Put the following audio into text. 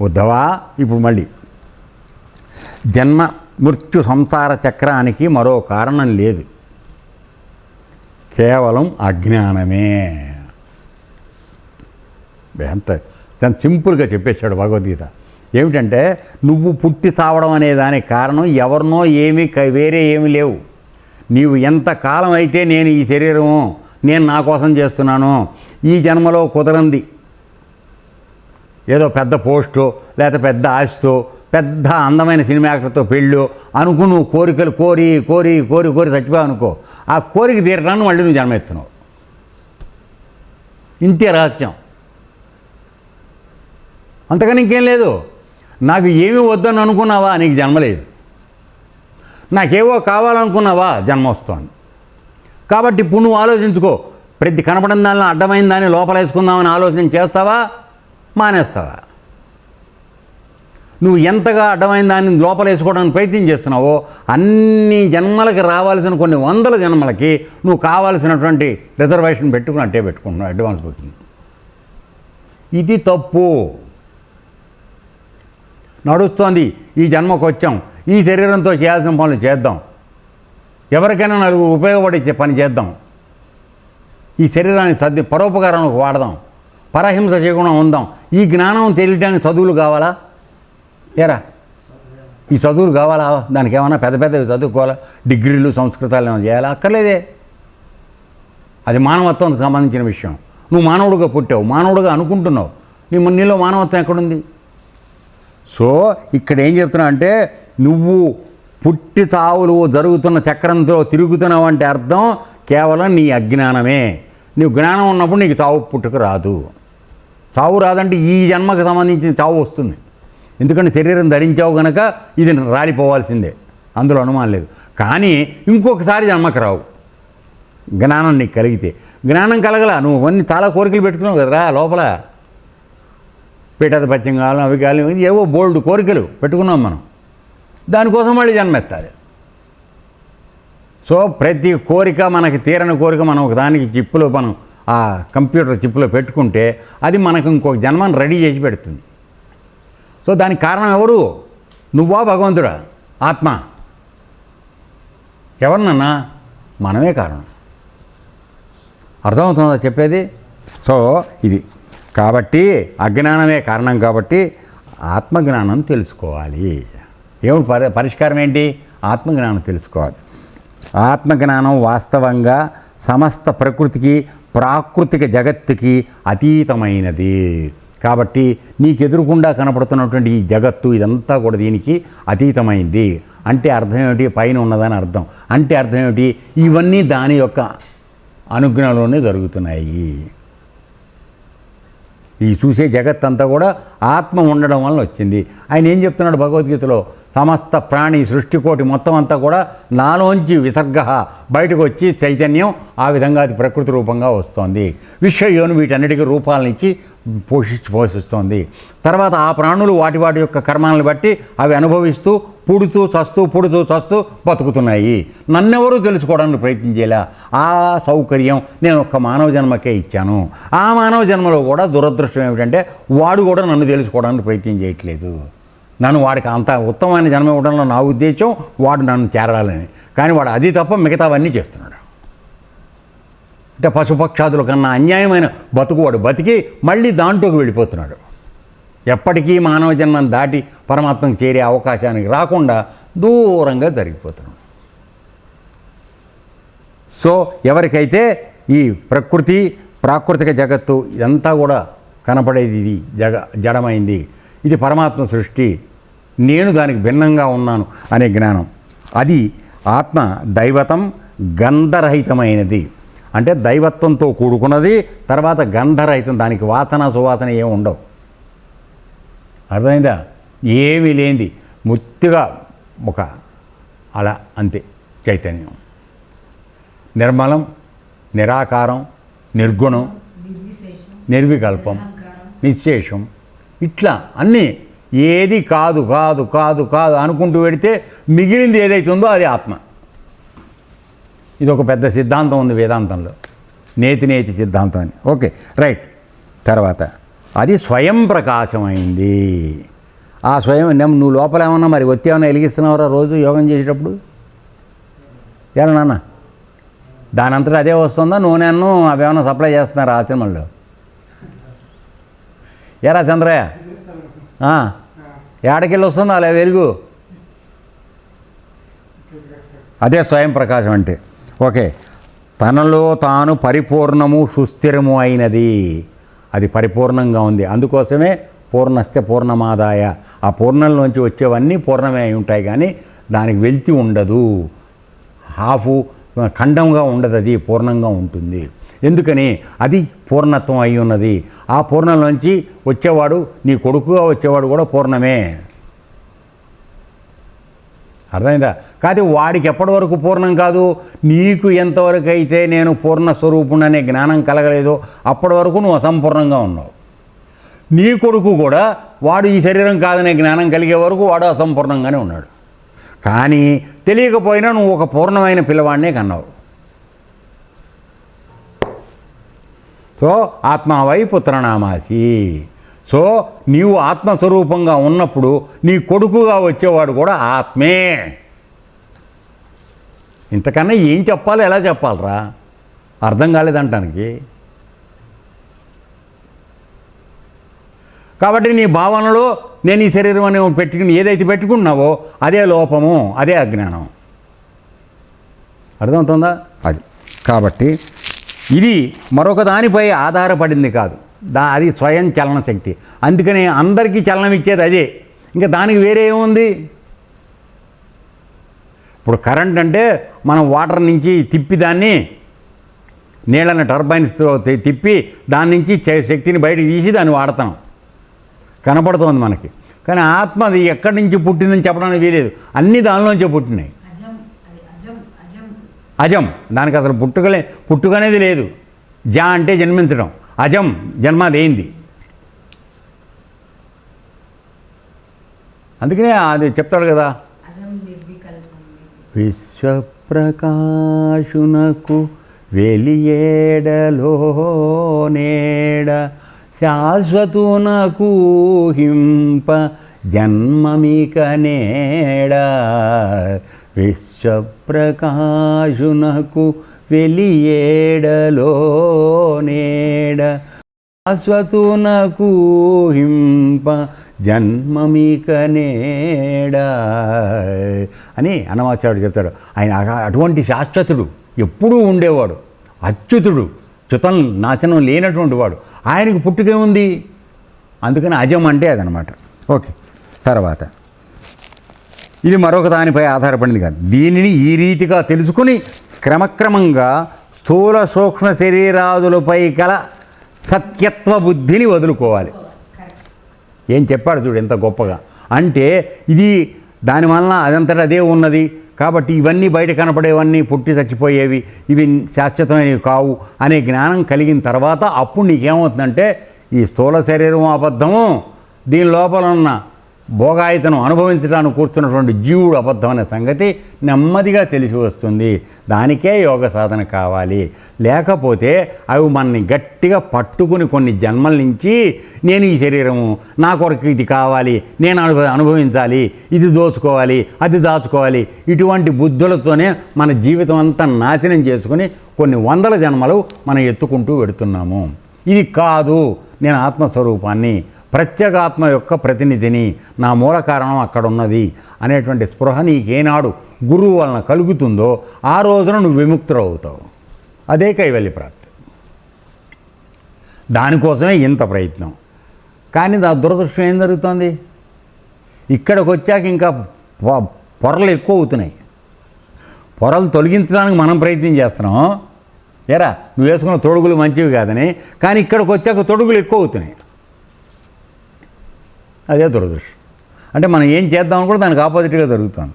ఉద్ధవా? ఇప్పుడు మళ్ళీ. జన్మ మృత్యు సంసార చక్రానికి మరో కారణం లేదు. కేవలం అజ్ఞానమే. ఎంత దాన్ని సింపుల్గా చెప్పేశాడు భగవద్గీత. ఏమిటంటే నువ్వు పుట్టి చావడం అనే దానికి కారణం ఎవరినో ఏమీ వేరే ఏమీ లేవు. నీవు ఎంత కాలం అయితే నేను ఈ శరీరము నేను నా కోసం చేస్తున్నాను ఈ జన్మలో కుదరంది ఏదో పెద్ద పోస్టు లేకపోతే పెద్ద ఆస్తో పెద్ద అందమైన సినిమా యాక్టర్తో పెళ్ళు అనుకు నువ్వు కోరికలు కోరి కోరి కోరి కోరి చచ్చిపోయావు అనుకో. ఆ కోరిక తీరడానికి మళ్ళీ నువ్వు జన్మెత్తున్నావు ఇంతే రహస్యం. అంతకని ఇంకేం లేదు. నాకు ఏమి వద్దని అనుకున్నావా? నీకు జన్మ లేదు. నాకేవో కావాలనుకున్నావా? జన్మ వస్తుంది. కాబట్టి ఇప్పుడు నువ్వు ఆలోచించుకో. ప్రతి కనపడిన దానిలో అడ్డమైన దాన్ని లోపల వేసుకుందామని ఆలోచన చేస్తావా? మానేస్తావా? నువ్వు ఎంతగా అడ్డమైన దాన్ని లోపల వేసుకోవడానికి ప్రయత్నం చేస్తున్నావో అన్ని జన్మలకి రావాల్సిన కొన్ని వందల జన్మలకి నువ్వు కావాల్సినటువంటి రిజర్వేషన్ పెట్టుకుని అట్టే పెట్టుకుంటున్నావు అడ్వాన్స్ బుకింగ్ ఇది తప్పు. నడుస్తోంది ఈ జన్మకు వచ్చాం ఈ శరీరంతో చేయాల్సిన పనులు చేద్దాం. ఎవరికైనా నలుగురు ఉపయోగపడే పని చేద్దాం. ఈ శరీరాన్ని సర్ది పరోపకారానికి వాడదాం. పరహింస చేయకుండా ఉందాం. ఈ జ్ఞానం తెలియటానికి చదువులు కావాలా? ఏరా? ఈ చదువులు కావాలా? దానికి ఏమైనా పెద్ద పెద్దవి చదువుకోవాలా? డిగ్రీలు సంస్కృతాలు ఏమైనా చేయాలా? అక్కర్లేదే. అది మానవత్వానికి సంబంధించిన విషయం. నువ్వు మానవుడిగా పుట్టావు మానవుడిగా అనుకుంటున్నావు. నీ నీలో మానవత్వం ఎక్కడుంది? సో ఇక్కడ ఏం చెప్తున్నా అంటే నువ్వు పుట్టి చావులు జరుగుతున్న చక్రంతో తిరుగుతున్నావు అంటే అర్థం కేవలం నీ అజ్ఞానమే. నువ్వు జ్ఞానం ఉన్నప్పుడు నీకు చావు పుట్టుక రాదు. చావు రాదంటే ఈ జన్మకు సంబంధించిన చావు వస్తుంది. ఎందుకంటే శరీరం ధరించావు కనుక ఇది రాలిపోవాల్సిందే. అందులో అనుమానం లేదు. కానీ ఇంకొకసారి జన్మకు రావు. జ్ఞానం నీకు కలిగితే. జ్ఞానం కలగల. నువ్వు అన్ని చాలా కోరికలు పెట్టుకున్నావు కదరా లోపల. పీఠాత పచ్చం కాలం అవి కాలం ఇవి ఏవో బోల్డ్ కోరికలు పెట్టుకున్నాం మనం. దానికోసం మళ్ళీ జన్మెత్తాలి. సో ప్రతి కోరిక మనకి తీరని కోరిక మనం ఒకదానికి చిప్పులో మనం ఆ కంప్యూటర్ చిప్లో పెట్టుకుంటే అది మనకు ఇంకొక జన్మను రెడీ చేసి పెడుతుంది. సో దానికి కారణం ఎవరు? నువ్వా భగవంతుడా? ఆత్మ. ఎవరినన్నా? మనమే కారణం. అర్థమవుతుందా చెప్పేది? సో ఇది. కాబట్టి అజ్ఞానమే కారణం కాబట్టి ఆత్మజ్ఞానం తెలుసుకోవాలి. ఏమి పరి పరిష్కారం ఏంటి? ఆత్మజ్ఞానం తెలుసుకోవాలి. ఆత్మజ్ఞానం వాస్తవంగా సమస్త ప్రకృతికి ప్రాకృతిక జగత్తుకి అతీతమైనది. కాబట్టి నీకు ఎదురుకుండా కనపడుతున్నటువంటి ఈ జగత్తు ఇదంతా కూడా దీనికి అతీతమైంది. అంటే అర్థం ఏమిటి? పైన ఉన్నదని అర్థం. అంటే అర్థం ఏమిటి? ఇవన్నీ దాని యొక్క అనుజ్ఞలోనే జరుగుతున్నాయి. ఈ చూసే జగత్తంతా కూడా ఆత్మ ఉండడం వల్ల వచ్చింది. ఆయన ఏం చెప్తున్నాడు భగవద్గీతలో? సమస్త ప్రాణి సృష్టికోటి మొత్తం అంతా కూడా నాలోంచి విసర్గ బయటకు వచ్చి చైతన్యం ఆ విధంగా అది ప్రకృతి రూపంగా వస్తోంది. విశ్వయోను వీటన్నిటికీ రూపాలను ఇచ్చి పోషించి పోషిస్తోంది. తర్వాత ఆ ప్రాణులు వాటి వాటి యొక్క కర్మాలను బట్టి అవి అనుభవిస్తూ పుడుతూ చస్తూ పుడుతూ చస్తూ బతుకుతున్నాయి. నన్నెవరూ తెలుసుకోవడానికి ప్రయత్నం చేయలే. ఆ సౌకర్యం నేను ఒక్క మానవ జన్మకే ఇచ్చాను. ఆ మానవ జన్మలో కూడా దురదృష్టం ఏమిటంటే వాడు కూడా నన్ను తెలుసుకోవడానికి ప్రయత్నం చేయట్లేదు. నన్ను వాడికి అంత ఉత్తమమైన జన్మ ఇవ్వడంలో నా ఉద్దేశం వాడు నన్ను చేరాలని. కానీ వాడు అది తప్ప మిగతావన్నీ చేస్తున్నాడు. అంటే పశుపక్షాదుల కన్నా అన్యాయమైన బతుకువాడు బతికి మళ్ళీ దాంట్లోకి వెళ్ళిపోతున్నాడు. ఎప్పటికీ మానవ జన్మం దాటి పరమాత్మకు చేరే అవకాశానికి రాకుండా దూరంగా జరిగిపోతున్నాడు. సో ఎవరికైతే ఈ ప్రకృతి ప్రాకృతిక జగత్తు ఇదంతా కూడా కనపడేది ఇది జగ జడమైంది ఇది పరమాత్మ సృష్టి నేను దానికి భిన్నంగా ఉన్నాను అనే జ్ఞానం. అది ఆత్మ దైవతం గంధరహితమైనది. అంటే దైవత్వంతో కూడుకున్నది తర్వాత గంధరహితం దానికి వాతన సువాతన ఏమి ఉండవు. అర్థమైందా? ఏమీ లేనిది. ముత్తిగా ఒక అలా అంతే చైతన్యం. నిర్మలం నిరాకారం నిర్గుణం నిర్వికల్పం నిశ్శేషం ఇట్లా అన్నీ ఏది కాదు కాదు కాదు కాదు అనుకుంటూ పెడితే మిగిలింది ఏదైతే ఉందో అది ఆత్మ. ఇది ఒక పెద్ద సిద్ధాంతం ఉంది వేదాంతంలో. నేతి నేతి సిద్ధాంతం అని. Okay right. తర్వాత అది స్వయం ప్రకాశమైంది. ఆ స్వయం నువ్వు లోపల ఏమన్నా మరి ఒత్తి ఏమన్నా వెలిగిస్తున్నావురా రోజు యోగం చేసేటప్పుడు? ఎలా నాన్న? దాని అంతటా అదే వస్తుందా? నూనెను అవి ఏమైనా సప్లై చేస్తున్నారు ఆశ్రమంలో ఎరా చంద్రయ్య? ఏడకెళ్ళి వస్తుందా? అలా వెలుగు అదే స్వయం ప్రకాశం అంటే. ఓకే. తనలో తాను పరిపూర్ణము సుస్థిరము అయినది. అది పరిపూర్ణంగా ఉంది. అందుకోసమే పూర్ణస్థ పూర్ణమాదాయ. ఆ పూర్ణంలోంచి వచ్చేవన్నీ పూర్ణమే అయి ఉంటాయి కానీ దానికి వెళ్తి ఉండదు. హాఫు ఖండంగా ఉండదు అది పూర్ణంగా ఉంటుంది. ఎందుకని? అది పూర్ణత్వం అయి ఉన్నది. ఆ పూర్ణంలోంచి వచ్చేవాడు నీ కొడుకుగా వచ్చేవాడు కూడా పూర్ణమే. అర్థమైందా? కాదు వాడికి ఎప్పటి వరకు పూర్ణం కాదు? నీకు ఎంతవరకు అయితే నేను పూర్ణ స్వరూపుణ్ణి అనే జ్ఞానం కలగలేదో అప్పటి వరకు నువ్వు అసంపూర్ణంగా ఉన్నావు. నీ కొడుకు కూడా వాడు ఈ శరీరం కాదనే జ్ఞానం కలిగే వరకు వాడు అసంపూర్ణంగానే ఉన్నాడు. కానీ తెలియకపోయినా నువ్వు ఒక పూర్ణమైన పిల్లవాడినే కన్నావు. సో ఆత్మావై పుత్రనామాసి. సో నీవు ఆత్మస్వరూపంగా ఉన్నప్పుడు నీ కొడుకుగా వచ్చేవాడు కూడా ఆత్మే. ఇంతకన్నా ఏం చెప్పాలి ఎలా చెప్పాలరా? అర్థం కాలేదంటానికి. కాబట్టి నీ భావనలో నేను ఈ శరీరం అని పెట్టుకుని ఏదైతే పెట్టుకున్నావో అదే లోపము అదే అజ్ఞానం. అర్థమవుతుందా? అది. కాబట్టి ఇది మరొక దానిపై ఆధారపడింది కాదు. దా అది స్వయం చలన శక్తి. అందుకని అందరికీ చలనం ఇచ్చేది అదే. ఇంకా దానికి వేరే ఏముంది? ఇప్పుడు కరెంట్ అంటే మనం వాటర్ నుంచి తిప్పి దాన్ని నీళ్ళని టర్బైన్స్తో తి- తిప్పి దాని నుంచి శక్తిని బయటకు తీసి దాన్ని వాడతాం. కనపడుతోంది మనకి. కానీ ఆత్మ అది ఎక్కడి నుంచి పుట్టిందని చెప్పడానికి వీలేదు. అన్నీ దానిలోంచే పుట్టినాయి. అజం. దానికి అసలు పుట్టుకలే పుట్టుకనేది లేదు. జా అంటే జన్మించడం. అజం జన్మ లేనిది అందుకనే అది చెప్తాడు కదా. విశ్వప్రకాశునకు వెలియేడలో నేడ శాశ్వతునకు హింప జన్మమిక నేడ. ప్రకాశునకు వెలియేడలో నేడ. శాశ్వతునకు హింప జన్మమిక నేడ. అని అన్నమాచార్యుడు చెప్తాడు. ఆయన అటువంటి శాశ్వతుడు ఎప్పుడూ ఉండేవాడు. అచ్యుతుడు చుతం నాశనం లేనటువంటి వాడు. ఆయనకు పుట్టుకేముంది? అందుకని అజం అంటే అదనమాట. ఓకే తర్వాత. ఇది మరొక దానిపై ఆధారపడింది కాదు. దీనిని ఈ రీతిగా తెలుసుకుని క్రమక్రమంగా స్థూల సూక్ష్మ శరీరాదులపై గల సత్యత్వ బుద్ధిని వదులుకోవాలి. ఏం చెప్పాడు చూడు ఎంత గొప్పగా. అంటే ఇది దానివలన అదంతటా అదే ఉన్నది. కాబట్టి ఇవన్నీ బయట కనపడేవన్నీ పుట్టి చచ్చిపోయేవి. ఇవి శాశ్వతమైనవి కావు అనే జ్ఞానం కలిగిన తర్వాత అప్పుడు నీకేమవుతుందంటే ఈ స్థూల శరీరం అబద్ధము దీని లోపల ఉన్న భోగాయితను అనుభవించడానికి కూర్చున్నటువంటి జీవుడు అబద్ధం అనే సంగతి నెమ్మదిగా తెలిసి వస్తుంది. దానికే యోగ సాధన కావాలి. లేకపోతే అవి మనని గట్టిగా పట్టుకుని కొన్ని జన్మల నుంచి నేను ఈ శరీరము నా కొరకు ఇది కావాలి నేను అనుభ అనుభవించాలి ఇది దోచుకోవాలి అది దాచుకోవాలి ఇటువంటి బుద్ధులతోనే మన జీవితం అంతా నాశనం చేసుకుని కొన్ని వందల జన్మలు మనం ఎత్తుకుంటూ వెడుతున్నాము. ఇది కాదు నేను ఆత్మస్వరూపాన్ని ప్రత్యేగాత్మ యొక్క ప్రతినిధిని నా మూల కారణం అక్కడ ఉన్నది అనేటువంటి స్పృహ నీకేనాడు గురువు వలన కలుగుతుందో ఆ రోజున నువ్వు విముక్తుడవుతావు. అదే కైవల్య ప్రాప్తి. దానికోసమే ఇంత ప్రయత్నం. కానీ నా దురదృష్టం ఏం జరుగుతుంది? ఇక్కడికి వచ్చాక ఇంకా పొరలు ఎక్కువ అవుతున్నాయి. పొరలు తొలగించడానికి మనం ప్రయత్నం చేస్తున్నాం. ఎరా నువ్వు వేసుకున్న తొడుగులు మంచివి కాదని కానీ ఇక్కడికి వచ్చాక తొడుగులు ఎక్కువ అవుతున్నాయి. అదే దురదృష్టం. అంటే మనం ఏం చేద్దామని కూడా దానికి ఆపోజిట్గా జరుగుతుంది.